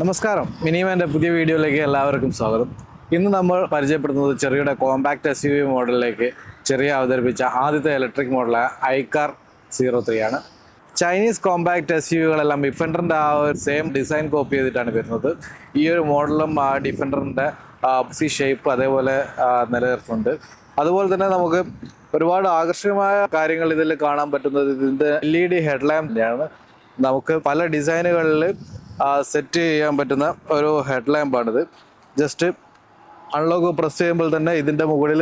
നമസ്കാരം. മിനിമാന്റെ പുതിയ വീഡിയോയിലേക്ക് എല്ലാവർക്കും സ്വാഗതം. ഇന്ന് നമ്മൾ പരിചയപ്പെടുന്നത് ചെറിയുടെ കോമ്പാക്ട് എസ് യു വി മോഡലിലേക്ക് ചെറിയ അവതരിപ്പിച്ച ആദ്യത്തെ ഇലക്ട്രിക് മോഡലായ ഐക്കാർ സീറോ ത്രീ ആണ്. ചൈനീസ് കോമ്പാക്ട് എസ് യു വികളെല്ലാം ഡിഫൻഡറിന്റെ ആ ഒരു സെയിം ഡിസൈൻ കോപ്പി ചെയ്തിട്ടാണ് വരുന്നത്. ഈ ഒരു മോഡലും ആ ഡിഫൻഡറിന്റെ സി ഷേപ്പ് അതേപോലെ നിലനിർത്തുന്നുണ്ട്. അതുപോലെ തന്നെ നമുക്ക് ഒരുപാട് ആകർഷകമായ കാര്യങ്ങൾ ഇതിൽ കാണാൻ പറ്റുന്നത് ഇതിന്റെ എൽ ഇ ഡി ഹെഡ്ലാമ്പിന്റെയാണ് നമുക്ക് പല ഡിസൈനുകളിൽ സെറ്റ് ചെയ്യാൻ പറ്റുന്ന ഒരു ഹെഡ് ലാമ്പാണിത് ജസ്റ്റ് അൺലോക്ക് പ്രസ് ചെയ്യുമ്പോൾ തന്നെ ഇതിന്റെ മുകളിൽ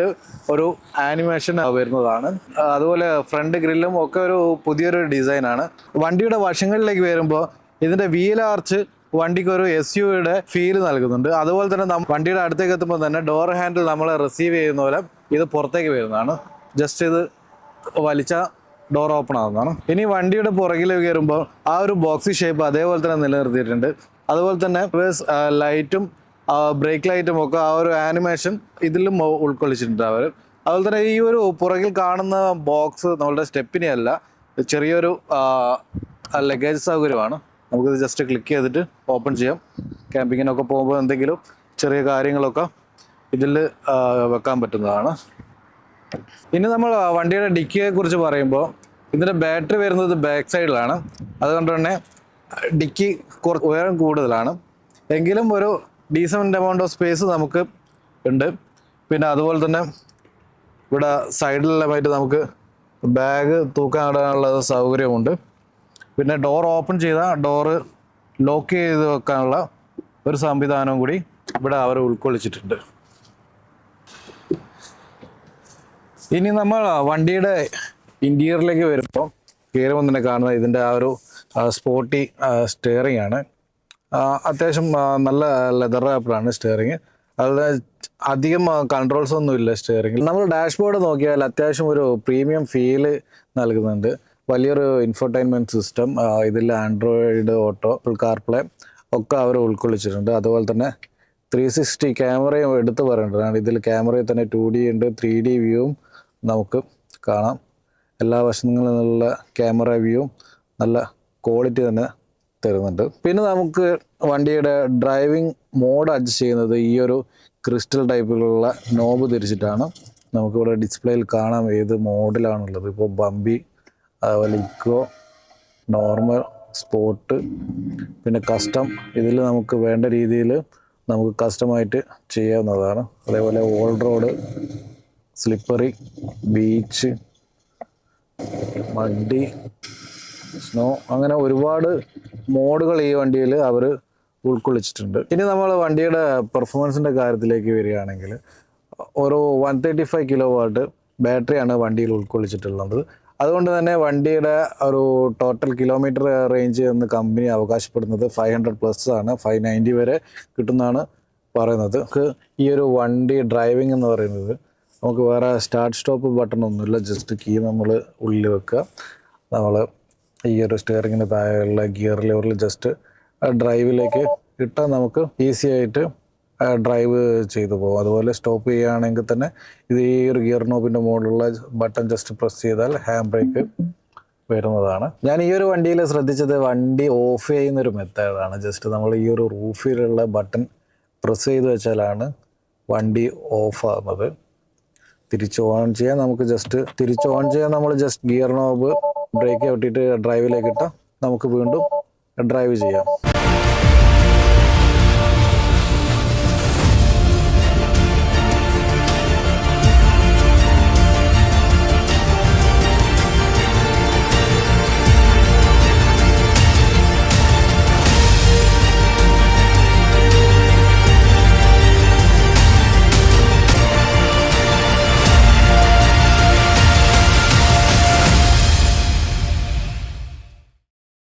ഒരു ആനിമേഷൻ വരുന്നതാണ്. അതുപോലെ ഫ്രണ്ട് ഗ്രില്ലും ഒക്കെ ഒരു പുതിയൊരു ഡിസൈനാണ് വണ്ടിയുടെ വശങ്ങളിലേക്ക് വരുമ്പോൾ ഇതിന്റെ വീൽ ആർച്ച് വണ്ടിക്ക് ഒരു എസ് യുയുടെ ഫീൽ നൽകുന്നുണ്ട്. അതുപോലെ തന്നെ വണ്ടിയുടെ അടുത്തേക്ക് എത്തുമ്പോൾ തന്നെ ഡോർ ഹാൻഡിൽ നമ്മൾ റിസീവ് ചെയ്യുന്ന പോലെ ഇത് പുറത്തേക്ക് വരുന്നതാണ്. ജസ്റ്റ് ഇത് വലിച്ച ഡോർ ഓപ്പൺ ആവുന്നതാണ്. ഇനി വണ്ടിയുടെ പുറകിൽ കയറുമ്പോൾ ആ ഒരു ബോക്സി ഷേപ്പ് അതേപോലെ തന്നെ നിലനിർത്തിയിട്ടുണ്ട്. അതുപോലെ തന്നെ ലൈറ്റും ബ്രേക്ക് ലൈറ്റും ഒക്കെ ആ ഒരു ആനിമേഷൻ ഇതിലും ഉൾക്കൊള്ളിച്ചിട്ടുണ്ട് അവർ. അതുപോലെ തന്നെ ഈ ഒരു പുറകിൽ കാണുന്ന ബോക്സ് നമ്മളുടെ സ്റ്റെപ്പിനെ അല്ല ചെറിയൊരു ലഗേജ് സൗകര്യമാണ്. നമുക്കിത് ജസ്റ്റ് ക്ലിക്ക് ചെയ്തിട്ട് ഓപ്പൺ ചെയ്യാം. ക്യാമ്പിങ്ങിനൊക്കെ പോകുമ്പോൾ എന്തെങ്കിലും ചെറിയ കാര്യങ്ങളൊക്കെ ഇതിൽ വെക്കാൻ പറ്റുന്നതാണ്. ഇനി നമ്മൾ വണ്ടിയുടെ ഡിക്കിയെ കുറിച്ച് പറയുമ്പോൾ ഇതിന്റെ ബാറ്ററി വരുന്നത് ബാക്ക് സൈഡിലാണ് അതുകൊണ്ട് തന്നെ ഡിക്കി കുറച്ച് ഉയരം കൂടുതലാണ്. എങ്കിലും ഒരു ഡീസന്റ് എമൗണ്ട് ഓഫ് സ്പേസ് നമുക്ക് ഉണ്ട്. പിന്നെ അതുപോലെ തന്നെ ഇവിടെ സൈഡിലെല്ലാമായിട്ട് നമുക്ക് ബാഗ് തൂക്കാൻ ഇടാനുള്ള സൗകര്യമുണ്ട്. പിന്നെ ഡോർ ഓപ്പൺ ചെയ്താൽ ഡോറ് ലോക്ക് ചെയ്ത് വെക്കാനുള്ള ഒരു സംവിധാനവും കൂടി ഇവിടെ അവർ ഉൾക്കൊള്ളിച്ചിട്ടുണ്ട്. ഇനി നമ്മൾ വണ്ടിയുടെ ഇന്റീരിയറിലേക്ക് വരുമ്പോൾ കയറുമ്പോൾ തന്നെ കാണുന്നത് ഇതിന്റെ ആ ഒരു സ്പോർട്ടി സ്റ്റിയറിംഗ് ആണ്. അത്യാവശ്യം നല്ല ലെതർ ആപ്പിളാണ് സ്റ്റിയറിംഗ് അത് അധികം കൺട്രോൾസ് ഒന്നും ഇല്ല സ്റ്റിയറിംഗിൽ നമ്മൾ ഡാഷ്ബോർഡ് നോക്കിയാൽ അത്യാവശ്യം ഒരു പ്രീമിയം ഫീൽ നൽകുന്നുണ്ട്. വലിയൊരു ഇൻഫർടൈൻമെന്റ് സിസ്റ്റം ഇതിൽ ആൻഡ്രോയിഡ് ഓട്ടോ കാർപ്ലേ ഒക്കെ അവർ ഉൾക്കൊള്ളിച്ചിട്ടുണ്ട്. അതുപോലെ തന്നെ ത്രീ സിക്സ്റ്റി ക്യാമറയും എടുത്ത് പറയേണ്ടതാണ്. ഇതിൽ ക്യാമറയിൽ തന്നെ ടു ഡി ഉണ്ട് ത്രീ ഡി വ്യൂവും നമുക്ക് കാണാം. എല്ലാ വശങ്ങളിൽ നിന്നുള്ള ക്യാമറ വ്യൂവും നല്ല ക്വാളിറ്റി തന്നെ തരുന്നുണ്ട്. പിന്നെ നമുക്ക് വണ്ടിയുടെ ഡ്രൈവിംഗ് മോഡ് അഡ്ജസ്റ്റ് ചെയ്യുന്നത് ഈ ഒരു ക്രിസ്റ്റൽ ടൈപ്പിലുള്ള നോബ് തിരിച്ചിട്ടാണ്. നമുക്കിവിടെ ഡിസ്പ്ലേയിൽ കാണാം ഏത് മോഡിലാണുള്ളത് ഇപ്പോൾ ബമ്പി അതുപോലെ ഇക്കോ നോർമൽ സ്പോട്ട് പിന്നെ കസ്റ്റം ഇതിൽ നമുക്ക് വേണ്ട രീതിയിൽ നമുക്ക് കസ്റ്റമായിട്ട് ചെയ്യാവുന്നതാണ്. അതേപോലെ all road slippery beach muddy snow അങ്ങനെ ഒരുപാട് മോഡുകൾ ഈ വണ്ടിയിൽ അവർ ഉൾക്കൊള്ളിച്ചിട്ടുണ്ട്. ഇനി നമ്മൾ വണ്ടിയുടെ പെർഫോമൻസിന്റെ കാര്യത്തിലേക്ക് വരികയാണെങ്കിൽ ഓരോ one thirty five kilowatt ബാറ്ററിയാണ് വണ്ടിയിൽ ഉൾക്കൊള്ളിച്ചിട്ടുള്ളത്. അതുകൊണ്ട് തന്നെ വണ്ടിയുടെ ഒരു ടോട്ടൽ കിലോമീറ്റർ റേഞ്ച് എന്ന് കമ്പനി അവകാശപ്പെടുന്നത് ഫൈവ് ഹൺഡ്രഡ് പ്ലസ് ആണ്. ഫൈവ് നയന്റി വരെ കിട്ടുന്നതാണ് പറയുന്നത്. നമുക്ക് ഈ ഒരു വണ്ടി ഡ്രൈവിംഗ് എന്ന് പറയുന്നത് നമുക്ക് വേറെ സ്റ്റാർട്ട് സ്റ്റോപ്പ് ബട്ടൺ ഒന്നുമില്ല. ജസ്റ്റ് കീ നമ്മൾ ഉള്ളിൽ വെക്കുക. നമ്മൾ ഈ ഒരു സ്റ്റിയറിങ്ങിന് താഴെയുള്ള ഗിയർ ലെവറിൽ ജസ്റ്റ് ഡ്രൈവിലേക്ക് ഇട്ടാൽ നമുക്ക് ഈസി ആയിട്ട് ഡ്രൈവ് ചെയ്തു പോകും. അതുപോലെ സ്റ്റോപ്പ് ചെയ്യുകയാണെങ്കിൽ തന്നെ ഇത് ഈ ഒരു ഗിയർ നോബിന്റെ മുകളിലുള്ള ബട്ടൺ ജസ്റ്റ് പ്രസ് ചെയ്താൽ ഹാൻഡ് ബ്രേക്ക് വരുന്നതാണ്. ഞാൻ ഈ ഒരു വണ്ടിയിൽ ശ്രദ്ധിച്ചത് വണ്ടി ഓഫ് ചെയ്യുന്ന ഒരു മെത്തേഡാണ് ജസ്റ്റ് നമ്മൾ ഈ ഒരു റൂഫിലുള്ള ബട്ടൺ പ്രസ് ചെയ്ത് വെച്ചാലാണ് വണ്ടി ഓഫ് ആകുന്നത് തിരിച്ച് ഓൺ ചെയ്യാൻ നമുക്ക് ജസ്റ്റ് തിരിച്ച് ഓൺ ചെയ്യാൻ നമ്മൾ ജസ്റ്റ് ഗിയർ നോബ് ബ്രേക്ക് ഒട്ടിയിട്ട് ഡ്രൈവിലേക്ക് ഇട്ടാൽ നമുക്ക് വീണ്ടും ഡ്രൈവ് ചെയ്യാം.